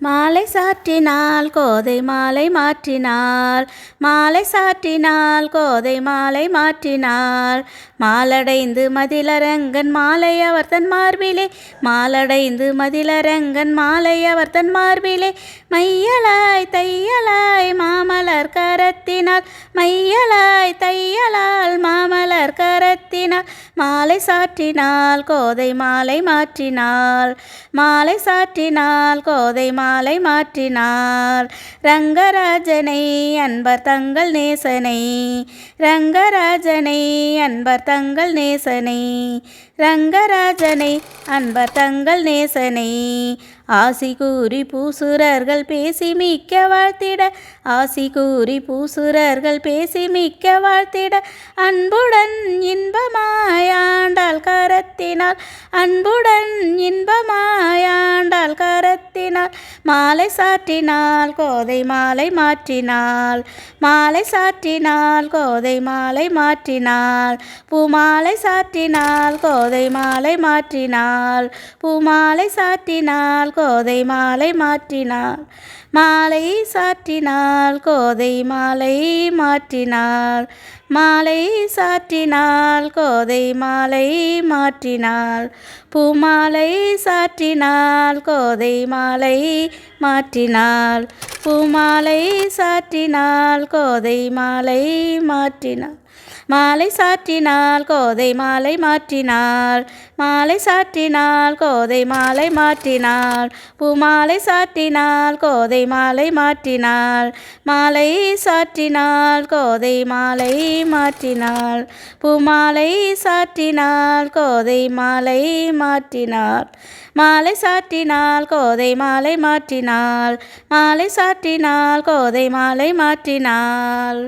மாலை சாற்றினால் கோதை மாலை மாற்றினாள் மாலை சாற்றினால் கோதை மாலை மாற்றினாள் மாலடைந்து மதிலரங்கன் மாலை அவர் தன் மார்பிலே. மாலடைந்து மதிலரங்கன் மாலை அவர் தன் மார்பிலே. மையலாய் தையலாய் மாமலர் கரத்தினால். மையலாய் தையலால் மாமலர் கரத்தினால் மாலை சாற்றினால் கோதை மாலை மாற்றினாள் மாலை சாற்றினால் கோதை மாலை மாற்றினாள் ரங்கராஜனை அன்பர் தங்கள் நேசனை. ரங்கராஜனை அன்பர் தங்கள் நேசனை. ரங்கராஜனை அன்பர் தங்கள் நேசனை. ஆசி கூறி பூசுரர்கள் பேசி மிக்க வாழ்த்திட. ஆசி கூறி பூசுரர்கள் பேசி மிக்க வாழ்த்திட. அன்புடன் இன்பமாயாண்டாள் கரத்தினால் அன்புடன் இன்பமாயாண்டாள் கரத்தினால் மாலை சாற்றினால் கோதை மாலை மாற்றினால் மாலை சாற்றினால் கோதை மாலை மாற்றினால் பூமாலை சாற்றினால் கோதை மாலை மாற்றினால் பூமாலை சாற்றினால் கோதை மாலை மாற்றினால் மாலை சாற்றினால் கோதை மாலை மாற்றினால் மாலை சாற்றினால் கோதை மாலை மாற்றினாள். பூமாலை சாற்றினால் கோதை மாலை மாற்றினாள். பூமாலை சாற்றினாள் கோதை மாலை மாற்றினாள். மாலை சாற்றினாள் கோதை மாலை மாற்றினாள். மாலை சாற்றினாள் கோதை மாலை மாற்றினாள். பூமாலை சாற்றினாள் கோதை மாலை மாற்றினாள். மாலை சாற்றினாள் கோதை மாலை மாற்றினாள். பூமாலை சாற்றினாள் கோதை மாலை மாற்றினாள். மாலை சாற்றினாள் கோதை மாலை மாற்றினாள். மாற்றினாள் மாலை சாற்றினாள் கோதை மாலை மாற்றினாள்